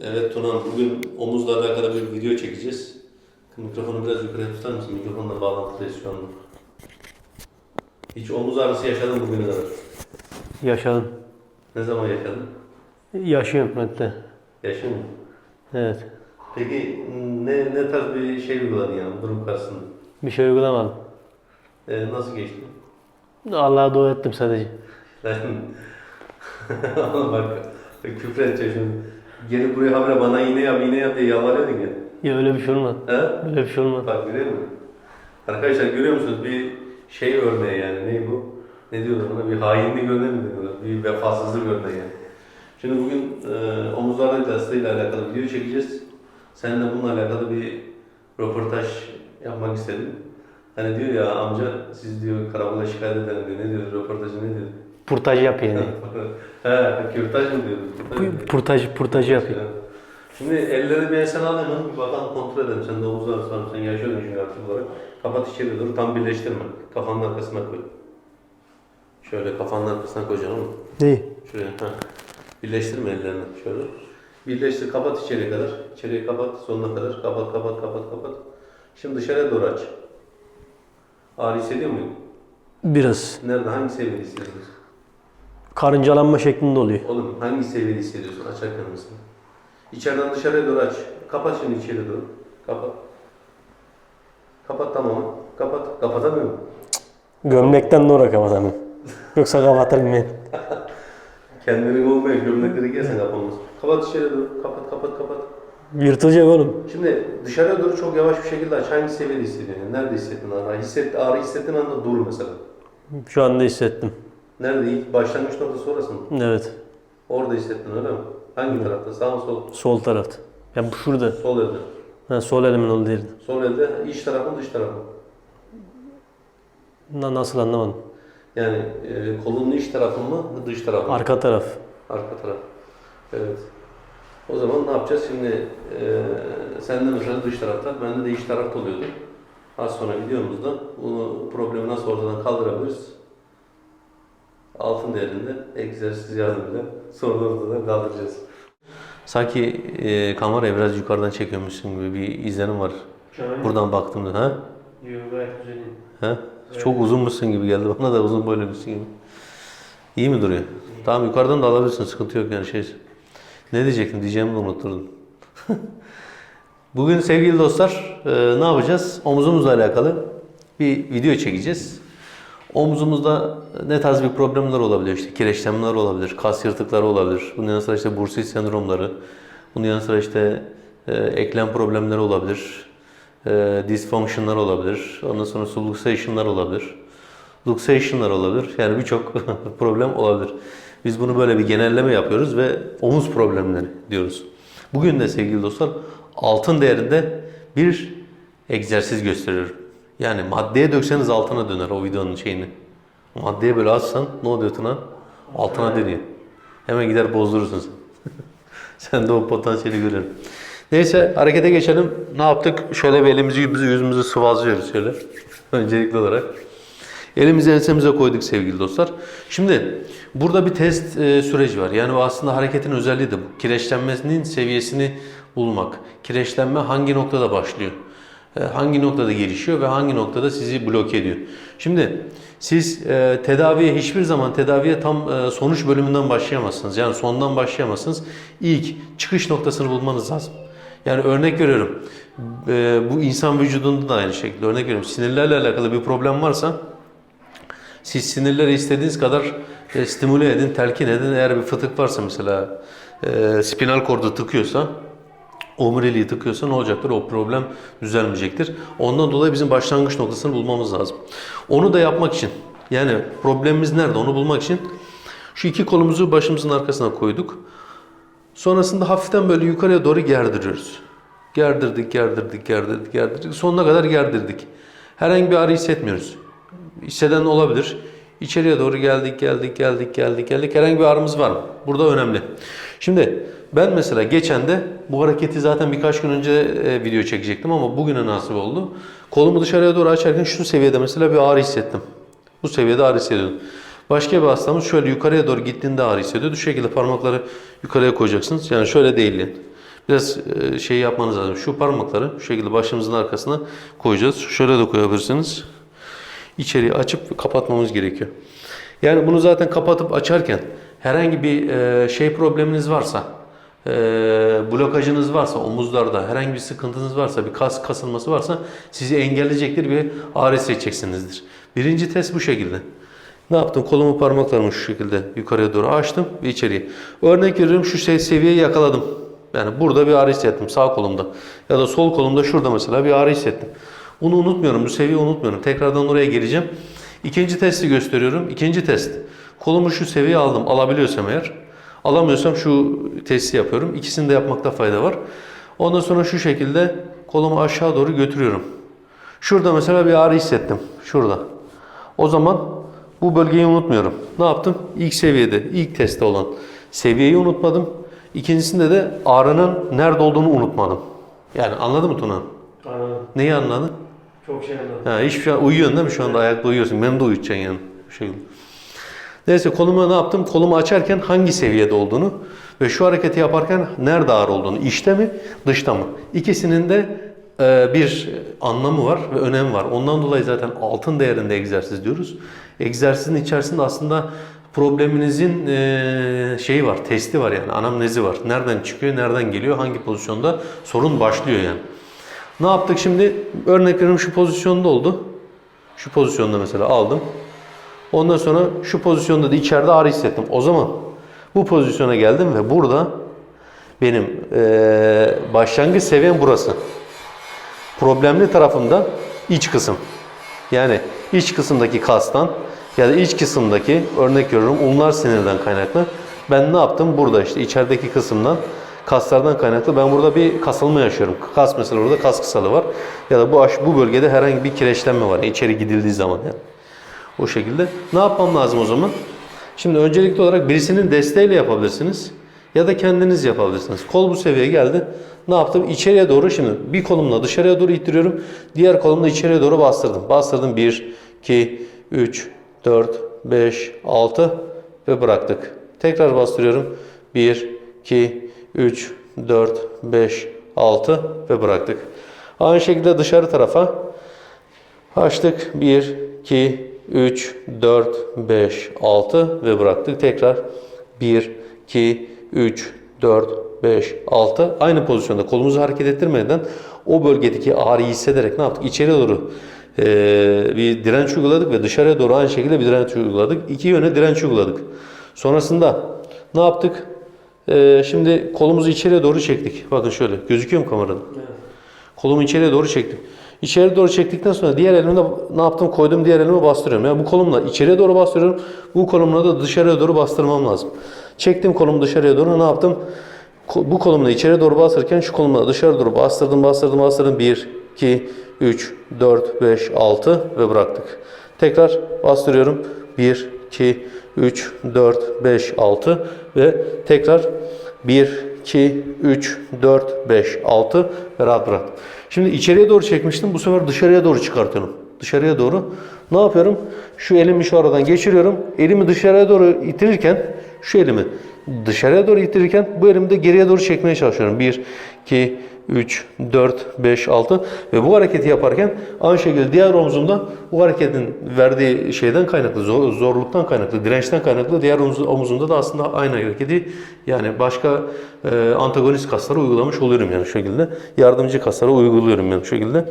Evet Tunan, bugün omuzla alakalı bir video çekeceğiz. Mikrofonu biraz yukarıya tutar mısın? Mikrofonla bağlantılıyız şu anda. Hiç omuz ağrısı yaşadın bugüne kadar? Yaşadım. Ne zaman yaşadın? Yaşıyorum hatta. Yaşın mı? Evet. Peki ne, ne tarz bir şey uyguladın yani durum karşısında? Bir şey uygulamadım. Ee, nasıl geçti? Allah'a dua ettim sadece. Ben... Bak, küfür edeceğim şimdi. Gelip buraya habire bana iğne yap, iğne yap diye yalvarıyordun ya. Ya öyle bir şey olmadı. He? Öyle bir şey olmadı. Bak görüyor musun? Arkadaşlar görüyor musunuz? Bir şey örneği yani. Ne bu? Ne diyorlar ona? Bir hainlik örneği mi diyorlar? Bir vefasızlık örneği yani. Şimdi bugün e, omuzlarla hastayla alakalı video çekeceğiz. Seninle bununla alakalı bir röportaj yapmak istedim. Hani diyor ya amca siz diyor karakola şikayet edelim diyor. Ne diyor? Röportajı ne diyor? Purtaj yap yani. He, kürtaj mı diyor? Kürtaj mı? Pu- Purtaj, purtajı yapayım. Şimdi elleri bir sen al hemen bir bakalım kontrol edelim. Sen de var mı? Sen yaşıyordun çünkü aktif olarak. Kapat içeri doğru tam birleştirme. Kafanın arkasına koy. Şöyle kafanın arkasına koyacaksın oğlum. Neyi? Şuraya. Heh. Birleştirme ellerini şöyle. Birleştir kapat içeriye kadar. İçeriye kapat sonuna kadar. Kapat kapat kapat kapat. Şimdi dışarıya doğru aç. Ağrı hissediyor musun? Biraz. Nerede? Hangi seviyede hissediyorsun? Karıncalanma şeklinde oluyor. Oğlum hangi seviyede hissediyorsun açarken mesela? İçeriden dışarıya doğru aç. Kapat şimdi içeri doğru. Kapat. Kapat tamam. Kapat. Kapatamıyor musun? Gömlekten doğru kapatamam. Yoksa kapatırım ben. Kendini olmaya gömlekleri giysen kapamaz. Kapat içeri doğru. Kapat kapat kapat. Yırtılacak oğlum. Şimdi dışarıya doğru çok yavaş bir şekilde aç. Hangi seviyede hissediyorsun? Yani Nerede hissettin ağrı? Hisset, ağrı hissettiğin anda dur mesela. Şu anda hissettim. Nerede? İlk başlangıç noktası orası mı? Evet. Orada hissettin öyle mi? Hangi tarafta? Sağ mı sol? Sol tarafta. Ya bu şurada. Sol elde. Ha, sol elimin olduğu yerde. Sol elde iç tarafı mı dış tarafı mı? Na- Nasıl anlamadım. Yani e, kolunun iç tarafı mı dış tarafı mı? Arka taraf. Arka taraf. Evet. O zaman ne yapacağız? Şimdi e, sende mesela dış tarafta, bende de iç tarafta oluyordu. Az sonra videomuzda bunu problemi nasıl ortadan kaldırabiliriz? Altın değerinde egzersiz yardımıyla sorunu ortadan kaldıracağız. Sanki e, kamerayı biraz yukarıdan çekiyormuşsun gibi bir izlenim var. Buradan baktığımda ha? Ha? Çok uzunmuşsun gibi geldi bana da uzun boyluymuşsun gibi. İyi mi duruyor? Tamam yukarıdan da alabilirsin sıkıntı yok yani şey. Ne diyecektim diyeceğimi de unutturdum. Bugün sevgili dostlar e, ne yapacağız? Omuzumuzla alakalı bir video çekeceğiz. Omuzumuzda ne tarz bir problemler olabilir? İşte kireçlenmeler olabilir, kas yırtıkları olabilir. Bunun yanı sıra işte bursit sendromları, bunun yanı sıra işte e, eklem problemleri olabilir, e, dysfunctionlar olabilir, ondan sonra luxation'lar olabilir, luxation'lar olabilir. Yani birçok problem olabilir. Biz bunu böyle bir genelleme yapıyoruz ve omuz problemleri diyoruz. Bugün de sevgili dostlar altın değerinde bir egzersiz gösteriyorum. Yani maddeye dökseniz altına döner o videonun şeyini. Maddeye böyle atsan ne oluyor Tuna? Altına dönüyor. Hemen gider bozdurursun sen. sen de o potansiyeli görürsün. Neyse harekete geçelim. Ne yaptık? Şöyle bir elimizi yüzümüzü, yüzümüzü sıvazlıyoruz şöyle. Öncelikli olarak. Elimizi ensemize koyduk sevgili dostlar. Şimdi burada bir test e, süreci var. Yani aslında hareketin özelliği de bu. Kireçlenmenin seviyesini bulmak. Kireçlenme hangi noktada başlıyor? E, hangi noktada gelişiyor ve hangi noktada sizi bloke ediyor? Şimdi siz e, tedaviye hiçbir zaman tedaviye tam e, sonuç bölümünden başlayamazsınız. Yani sondan başlayamazsınız. İlk çıkış noktasını bulmanız lazım. Yani örnek veriyorum. e, bu insan vücudunda da aynı şekilde örnek veriyorum. Sinirlerle alakalı bir problem varsa siz sinirleri istediğiniz kadar e, stimüle edin, telkin edin. Eğer bir fıtık varsa mesela e, spinal kordu tıkıyorsa, omuriliği tıkıyorsa ne olacaktır? O problem düzelmeyecektir. Ondan dolayı bizim başlangıç noktasını bulmamız lazım. Onu da yapmak için yani problemimiz nerede onu bulmak için şu iki kolumuzu başımızın arkasına koyduk. Sonrasında hafiften böyle yukarıya doğru gerdiriyoruz. Gerdirdik, gerdirdik, gerdirdik, gerdirdik. Sonuna kadar gerdirdik. Herhangi bir ağrı hissetmiyoruz. Hisseden olabilir. İçeriye doğru geldik, geldik, geldik, geldik, geldik. Herhangi bir ağrımız var mı? Burada önemli. Şimdi ben mesela geçen de bu hareketi zaten birkaç gün önce e, video çekecektim ama bugüne nasip oldu. Kolumu dışarıya doğru açarken şu seviyede mesela bir ağrı hissettim. Bu seviyede ağrı hissediyordum. Başka bir hastamız şöyle yukarıya doğru gittiğinde ağrı hissediyordu. Şu şekilde parmakları yukarıya koyacaksınız. Yani şöyle değil biraz e, şey yapmanız lazım. Şu parmakları şu şekilde başımızın arkasına koyacağız. Şöyle de koyabilirsiniz. İçeriği açıp kapatmamız gerekiyor. Yani bunu zaten kapatıp açarken herhangi bir e, şey probleminiz varsa, e, blokajınız varsa, omuzlarda herhangi bir sıkıntınız varsa, bir kas kasılması varsa sizi engelleyecektir bir ağrı hissedeceksinizdir. Birinci test bu şekilde. Ne yaptım? Kolumu parmaklarımı şu şekilde yukarıya doğru açtım ve içeriye. Örnek veriyorum şu şey seviyeyi yakaladım. Yani burada bir ağrı hissettim sağ kolumda. Ya da sol kolumda şurada mesela bir ağrı hissettim. Bunu unutmuyorum, bu seviyeyi unutmuyorum. Tekrardan oraya geleceğim. İkinci testi gösteriyorum. İkinci test. Kolumu şu seviyeye aldım. Alabiliyorsam eğer. Alamıyorsam şu testi yapıyorum. İkisini de yapmakta fayda var. Ondan sonra şu şekilde kolumu aşağı doğru götürüyorum. Şurada mesela bir ağrı hissettim. Şurada. O zaman bu bölgeyi unutmuyorum. Ne yaptım? İlk seviyede, ilk testte olan seviyeyi unutmadım. İkincisinde de ağrının nerede olduğunu unutmadım. Yani anladın mı Tuna? Anladım. Neyi anladın? Çok şey anladım. Ha, hiçbir şey uyuyorsun değil mi? Şu anda ayakta uyuyorsun. Beni de uyutacaksın yani. Bu şekilde. Neyse koluma ne yaptım? Kolumu açarken hangi seviyede olduğunu ve şu hareketi yaparken nerede ağrı olduğunu, içte mi, dışta mı? İkisinin de e, bir anlamı var ve önemi var. Ondan dolayı zaten altın değerinde egzersiz diyoruz. Egzersizin içerisinde aslında probleminizin e, şeyi var, testi var yani anamnezi var. Nereden çıkıyor, nereden geliyor, hangi pozisyonda sorun başlıyor yani. Ne yaptık şimdi? Örnek veriyorum şu pozisyonda oldu. Şu pozisyonda mesela aldım. Ondan sonra şu pozisyonda da içeride ağrı hissettim. O zaman bu pozisyona geldim ve burada benim eee, başlangıç seviyem burası. Problemli tarafımda iç kısım. Yani iç kısımdaki kastan ya da iç kısımdaki örnek veriyorum ulnar sinirden kaynaklı. Ben ne yaptım? Burada işte içerideki kısımdan kaslardan kaynaklı ben burada bir kasılma yaşıyorum. Kas mesela orada kas kısalığı var. Ya da bu aş- bu bölgede herhangi bir kireçlenme var. içeri gidildiği zaman yani. O şekilde. Ne yapmam lazım o zaman? Şimdi öncelikli olarak birisinin desteğiyle yapabilirsiniz. Ya da kendiniz yapabilirsiniz. Kol bu seviyeye geldi. Ne yaptım? İçeriye doğru şimdi bir kolumla dışarıya doğru ittiriyorum. Diğer kolumla içeriye doğru bastırdım. Bastırdım 1, 2, 3, 4, 5, 6 ve bıraktık. Tekrar bastırıyorum. 1, 2, 3, 4, 5, 6 ve bıraktık. Aynı şekilde dışarı tarafa Açtık. 1, 2, 3, 4, 5, 6 ve bıraktık. Tekrar 1, 2, 3, 4, 5, 6. Aynı pozisyonda kolumuzu hareket ettirmeden o bölgedeki ağrıyı hissederek ne yaptık? İçeri doğru eee, bir direnç uyguladık ve dışarıya doğru aynı şekilde bir direnç uyguladık. İki yöne direnç uyguladık. Sonrasında ne yaptık? Eee, şimdi kolumuzu içeriye doğru çektik. Bakın şöyle. Gözüküyor mu kamerada? Kolumu içeriye doğru çektim. İçeri doğru çektikten sonra diğer elimle ne yaptım? Koydum diğer elime bastırıyorum. Yani bu kolumla içeriye doğru bastırıyorum. Bu kolumla da dışarıya doğru bastırmam lazım. Çektim kolumu dışarıya doğru ne yaptım? Bu kolumla içeriye doğru bastırırken şu kolumla dışarı doğru bastırdım, bastırdım, bastırdım. 1, 2, 3, 4, 5, 6 ve bıraktık. Tekrar bastırıyorum. 1, 2, 3, 4, 5, 6 ve tekrar 1, 2, 3, 4, 5, 6 ve rahat bıraktım. Şimdi içeriye doğru çekmiştim. Bu sefer dışarıya doğru çıkartıyorum. Dışarıya doğru. Ne yapıyorum? Şu elimi şu aradan geçiriyorum. Elimi dışarıya doğru itirirken şu elimi dışarıya doğru itirirken bu elimi de geriye doğru çekmeye çalışıyorum. 1, 2, 3, 4, 5, 6 ve bu hareketi yaparken aynı şekilde diğer omzumda bu hareketin verdiği şeyden kaynaklı, zor- zorluktan kaynaklı, dirençten kaynaklı diğer omuz- omuzumda da aslında aynı hareketi yani başka e, antagonist kaslara uygulamış oluyorum yani şu şekilde. Yardımcı kaslara uyguluyorum yani şu şekilde.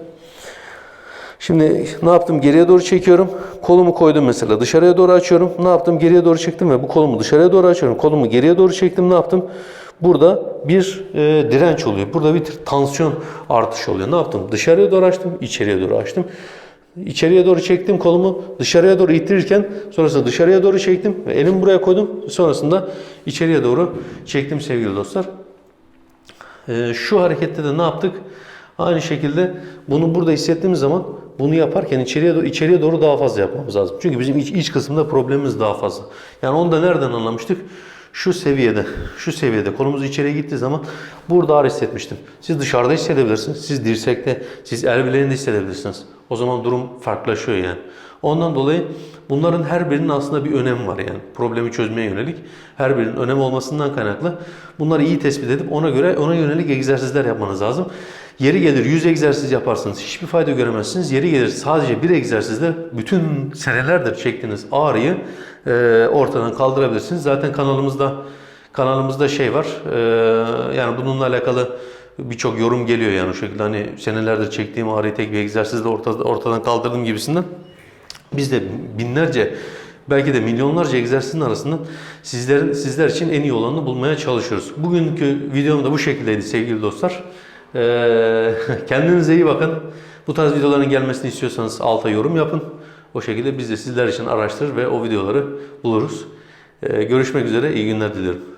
Şimdi ne yaptım? Geriye doğru çekiyorum. Kolumu koydum mesela. Dışarıya doğru açıyorum. Ne yaptım? Geriye doğru çektim ve bu kolumu dışarıya doğru açıyorum. Kolumu geriye doğru çektim. Ne yaptım? Burada bir e, direnç oluyor. Burada bir tansiyon artışı oluyor. Ne yaptım? Dışarıya doğru açtım. içeriye doğru açtım. İçeriye doğru çektim kolumu. Dışarıya doğru ittirirken sonrasında dışarıya doğru çektim ve elimi buraya koydum. Sonrasında içeriye doğru çektim sevgili dostlar. Ee, şu harekette de ne yaptık? Aynı şekilde bunu burada hissettiğimiz zaman bunu yaparken içeriye doğru, içeriye doğru daha fazla yapmamız lazım. Çünkü bizim iç, iç kısımda problemimiz daha fazla. Yani onu da nereden anlamıştık? Şu seviyede, şu seviyede kolumuz içeriye gittiği zaman burada ağrı hissetmiştim. Siz dışarıda hissedebilirsiniz. Siz dirsekte, siz el bileğinde hissedebilirsiniz. O zaman durum farklılaşıyor yani. Ondan dolayı bunların her birinin aslında bir önemi var yani. Problemi çözmeye yönelik her birinin önemi olmasından kaynaklı bunları iyi tespit edip ona göre ona yönelik egzersizler yapmanız lazım. Yeri gelir 100 egzersiz yaparsınız hiçbir fayda göremezsiniz. Yeri gelir sadece bir egzersizle bütün senelerdir çektiğiniz ağrıyı e, ortadan kaldırabilirsiniz. Zaten kanalımızda kanalımızda şey var. e, yani bununla alakalı birçok yorum geliyor yani o şekilde hani senelerdir çektiğim ağrıyı tek bir egzersizle ortada, ortadan kaldırdım gibisinden. Biz de binlerce belki de milyonlarca egzersizin arasından sizlerin sizler için en iyi olanını bulmaya çalışıyoruz. Bugünkü videom da bu şekildeydi sevgili dostlar. Ee, kendinize iyi bakın. Bu tarz videoların gelmesini istiyorsanız alta yorum yapın. O şekilde biz de sizler için araştırır ve o videoları buluruz. Ee, görüşmek üzere. iyi günler diliyorum.